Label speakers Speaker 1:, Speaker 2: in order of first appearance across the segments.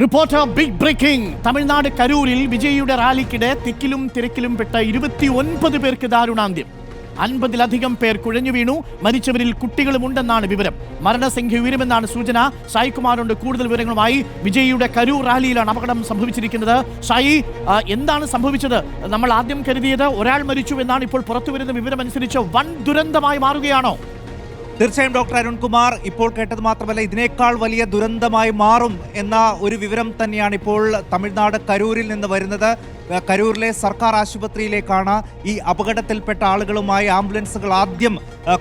Speaker 1: Reporter big breaking Tamil Nadu കരൂരിൽ വിജയിയുടെ റാലിക്കിടെ തിക്കിലും തിരക്കിലും പെട്ട ഇരുപത്തി ഒൻപത് പേർക്ക് ദാരുണാന്ത്യം. അൻപതിലധികം പേർ കുഴഞ്ഞു വീണു. മരിച്ചവരിൽ കുട്ടികളുമുണ്ടെന്നാണ് വിവരം. മരണസംഖ്യ ഉയരുമെന്നാണ് സൂചന. സായികുമാറുണ്ട്. കൂടുതൽ വിവരങ്ങളുമായി വിജയിയുടെ കരൂർ റാലിയിലാണ് അപകടം സംഭവിച്ചിരിക്കുന്നത്. സായി എന്താണ് സംഭവിച്ചത്? നമ്മൾ ആദ്യം കരുതിയത് ഒരാൾ മരിച്ചു എന്നാണ് ഇപ്പോൾ പുറത്തുവരുന്ന വിവരമനുസരിച്ച് വൻ ദുരന്തമായി മാറുകയാണോ?
Speaker 2: തീർച്ചയായും ഡോക്ടർ അരുൺകുമാർ ഇപ്പോൾ കേട്ടത് മാത്രമല്ല ഇതിനേക്കാൾ വലിയ ദുരന്തമായി മാറും എന്ന ഒരു വിവരം തന്നെയാണ് ഇപ്പോൾ തമിഴ്നാട് കരൂരിൽ നിന്ന് വരുന്നത്. കരൂരിലെ സർക്കാർ ആശുപത്രിയിലേക്കാണ് ഈ അപകടത്തിൽപ്പെട്ട ആളുകളുമായി ആംബുലൻസുകൾ ആദ്യം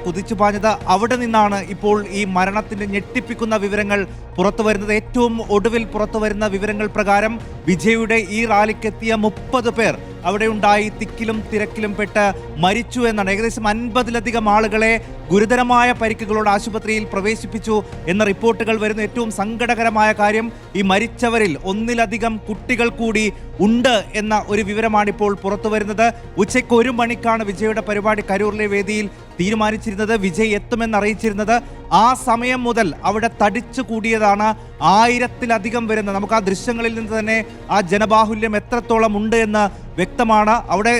Speaker 2: കുതിച്ചു പാഞ്ഞത്. അവിടെ നിന്നാണ് ഇപ്പോൾ ഈ മരണത്തിന്റെ ഞെട്ടിപ്പിക്കുന്ന വിവരങ്ങൾ പുറത്തു വരുന്നത്. ഏറ്റവും ഒടുവിൽ പുറത്തു വരുന്ന വിവരങ്ങൾ പ്രകാരം വിജയുടെ ഈ റാലിക്കെത്തിയ മുപ്പത് പേർ അവിടെ ഉണ്ടായി തിക്കിലും തിരക്കിലും പെട്ട് മരിച്ചു എന്നാണ്. ഏകദേശം അൻപതിലധികം ആളുകളെ ഗുരുതരമായ പരിക്കുകളോട് ആശുപത്രിയിൽ പ്രവേശിപ്പിച്ചു എന്ന റിപ്പോർട്ടുകൾ വരുന്ന ഏറ്റവും സങ്കടകരമായ കാര്യം ഈ മരിച്ചവരിൽ ഒന്നിലധികം കുട്ടികൾ കൂടി ഉണ്ട് എന്ന ഒരു വിവരമാണിപ്പോൾ പുറത്തു വരുന്നത്. ഉച്ചയ്ക്ക് ഒരു മണിക്കാണ് വിജയുടെ പരിപാടി കരൂരിലെ വേദിയിൽ തീരുമാനിച്ചിരുന്നത്. വിജയ് എത്തുമെന്ന് അറിയിച്ചിരുന്നത്. ആ സമയം മുതൽ അവിടെ തടിച്ചു കൂടിയതാണ് ആയിരത്തിലധികം വരുന്ന നമുക്ക് ആ ദൃശ്യങ്ങളിൽ നിന്ന് തന്നെ ആ ജനബാഹുല്യം എത്രത്തോളം ഉണ്ട് എന്ന് വ്യക്തമാണ്. അവിടെ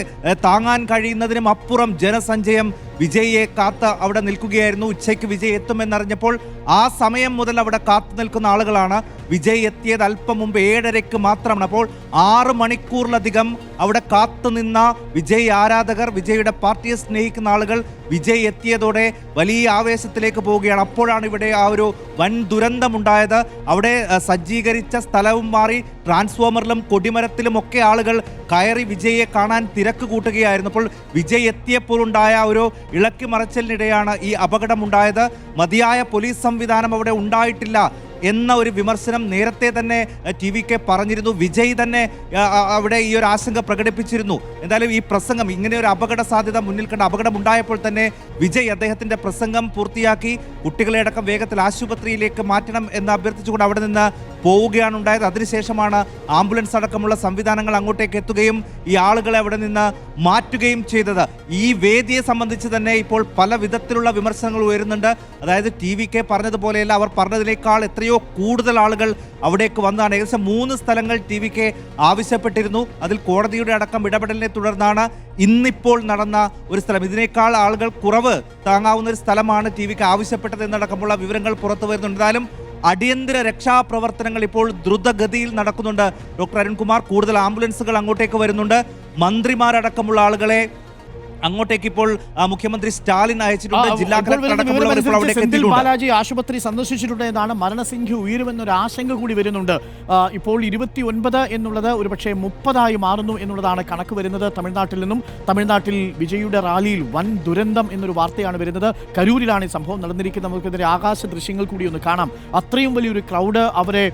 Speaker 2: താങ്ങാൻ കഴിയുന്നതിനും അപ്പുറം ജനസഞ്ചയം വിജയിയെ കാത്ത് അവിടെ നിൽക്കുകയായിരുന്നു. ഉച്ചയ്ക്ക് വിജയ് എത്തുമെന്നറിഞ്ഞപ്പോൾ ആ സമയം മുതൽ അവിടെ കാത്തു നിൽക്കുന്ന ആളുകളാണ്. വിജയ് എത്തിയത് അല്പം മുമ്പ് ഏഴരയ്ക്ക് മാത്രമാണ്. അപ്പോൾ ആറ് മണിക്കൂറിലധികം അവിടെ കാത്തു നിന്ന വിജയ് ആരാധകർ വിജയുടെ പാർട്ടിയെ സ്നേഹിക്കുന്ന ആളുകൾ വിജയ് എത്തിയതോടെ വലിയ ആവേശത്തിലേക്ക് പോവുകയാണ്. അപ്പോഴാണ് ഇവിടെ ആ ഒരു വൻ ദുരന്തമുണ്ടായത്. അവിടെ സജ്ജീകരിച്ച സ്ഥലവും മാറി ട്രാൻസ്ഫോമറിലും കൊടിമരത്തിലും ഒക്കെ ആളുകൾ കയറി വിജയെ കാണാൻ തിരക്ക് കൂട്ടുകയായിരുന്നു. അപ്പോൾ വിജയ് എത്തിയപ്പോൾ ഉണ്ടായ ഒരു ഇളക്കി മറച്ചലിനിടെയാണ് ഈ അപകടമുണ്ടായത്. മതിയായ പോലീസ് സംവിധാനം അവിടെ ഉണ്ടായിട്ടില്ല എന്ന ഒരു വിമർശനം നേരത്തെ തന്നെ ടി വി കെ പറഞ്ഞിരുന്നു. വിജയ് തന്നെ അവിടെ ഈ ഒരു ആശങ്ക പ്രകടിപ്പിച്ചിരുന്നു. എന്തായാലും ഈ പ്രസംഗം ഇങ്ങനെ ഒരു അപകട സാധ്യത മുന്നിൽ കണ്ട അപകടം ഉണ്ടായപ്പോൾ തന്നെ വിജയ് അദ്ദേഹത്തിന്റെ പ്രസംഗം പൂർത്തിയാക്കി. കുട്ടികളെ അടക്കം വേഗത്തിൽ ആശുപത്രിയിലേക്ക് മാറ്റണം എന്ന് അഭ്യർത്ഥിച്ചുകൊണ്ട് അവിടെ നിന്ന് പോവുകയാണ് ഉണ്ടായത്. അതിനുശേഷമാണ് ആംബുലൻസ് അടക്കമുള്ള സംവിധാനങ്ങൾ അങ്ങോട്ടേക്ക് എത്തുകയും ഈ ആളുകളെ അവിടെ നിന്ന് മാറ്റുകയും ചെയ്തത്. ഈ വേദിയെ സംബന്ധിച്ച് തന്നെ ഇപ്പോൾ പല വിധത്തിലുള്ള വിമർശനങ്ങൾ ഉയരുന്നുണ്ട്. അതായത് ടി വി കെ പറഞ്ഞതുപോലെയല്ല അവർ പറഞ്ഞതിനേക്കാൾ എത്രയോ കൂടുതൽ ആളുകൾ അവിടേക്ക് വന്നതാണ്. ഏകദേശം മൂന്ന് സ്ഥലങ്ങൾ ടി വി കെ ആവശ്യപ്പെട്ടിരുന്നു. അതിൽ കോടതിയുടെ അടക്കം ഇടപെടലിനെ തുടർന്നാണ് ഇന്നിപ്പോൾ നടന്ന ഒരു സ്ഥലം. ഇതിനേക്കാൾ ആളുകൾ കുറവ് താങ്ങാവുന്ന ഒരു സ്ഥലമാണ് ടി വിക്ക് ആവശ്യപ്പെട്ടത് എന്നടക്കമുള്ള വിവരങ്ങൾ പുറത്തു വരുന്നുണ്ട്. എന്തായാലും അടിയന്തര രക്ഷാപ്രവർത്തനങ്ങൾ ഇപ്പോൾ ദ്രുതഗതിയിൽ നടക്കുന്നുണ്ട്. ഡോക്ടർ അരുൺകുമാർ കൂടുതൽ ആംബുലൻസുകൾ അങ്ങോട്ടേക്ക് വരുന്നുണ്ട്. മന്ത്രിമാരടക്കമുള്ള ആളുകളെ അങ്ങോട്ടേക്ക് ഇപ്പോൾ മുഖ്യമന്ത്രി സ്റ്റാലിൻ അയച്ചിട്ടുണ്ട്. ജില്ലാ കളക്ടർ
Speaker 1: ബാലാജി ആശുപത്രി സന്ദർശിച്ചിട്ടുണ്ട് എന്നാണ് മരണസംഖ്യ ഉയരുമെന്നൊരു ആശങ്ക കൂടി വരുന്നുണ്ട്. ഇപ്പോൾ ഇരുപത്തി ഒൻപത് എന്നുള്ളത് ഒരുപക്ഷെ മുപ്പതായി മാറുന്നു എന്നുള്ളതാണ് കണക്ക് വരുന്നത്. തമിഴ്നാട്ടിൽ നിന്നും തമിഴ്നാട്ടിൽ വിജയുടെ റാലിയിൽ വൻ ദുരന്തം എന്നൊരു വാർത്തയാണ് വരുന്നത്. കരൂരിലാണ് ഈ സംഭവം നടന്നിരിക്കുന്നത്. നമുക്കെതിരെ ആകാശ ദൃശ്യങ്ങൾ കൂടി ഒന്ന് കാണാം. അത്രയും വലിയൊരു ക്രൗഡ് അവരെ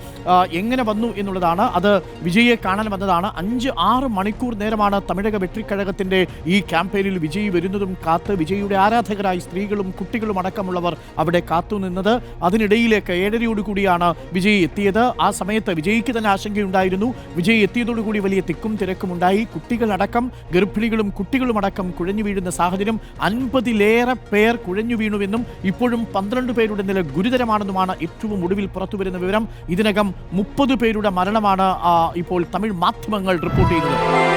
Speaker 1: എങ്ങനെ വന്നു എന്നുള്ളതാണ്. അത് വിജയെ കാണാൻ വന്നതാണ്. അഞ്ച് ആറ് മണിക്കൂർ നേരമാണ് തമിഴക വെട്രിക്കഴകത്തിന്റെ ഈ ക്യാമ്പയിനിൽ വിജയ് വരുന്നതും കാത്ത് വിജയിയുടെ ആരാധകരായി സ്ത്രീകളും കുട്ടികളും അടക്കമുള്ളവർ അവിടെ കാത്തുനിന്നത് അതിനിടയിലേക്ക് ഏഴരയോട് കൂടിയാണ് വിജയ് എത്തിയത്. ആ സമയത്ത് വിജയിക്ക് തന്നെ ആശങ്കയുണ്ടായിരുന്നു. വിജയ് എത്തിയതോടുകൂടി വലിയ തിക്കും തിരക്കും ഉണ്ടായി കുട്ടികളടക്കം ഗർഭിണികളും കുട്ടികളും അടക്കം കുഴഞ്ഞു വീഴുന്ന സാഹചര്യം അൻപതിലേറെ പേർ കുഴഞ്ഞു വീണുവെന്നും ഇപ്പോഴും പന്ത്രണ്ട് പേരുടെ നില ഗുരുതരമാണെന്നുമാണ് ഏറ്റവും ഒടുവിൽ പുറത്തുവരുന്ന വിവരം. ഇതിനകം മുപ്പത് പേരുടെ മരണമാണ് ഇപ്പോൾ തമിഴ് മാധ്യമങ്ങൾ റിപ്പോർട്ട് ചെയ്തത്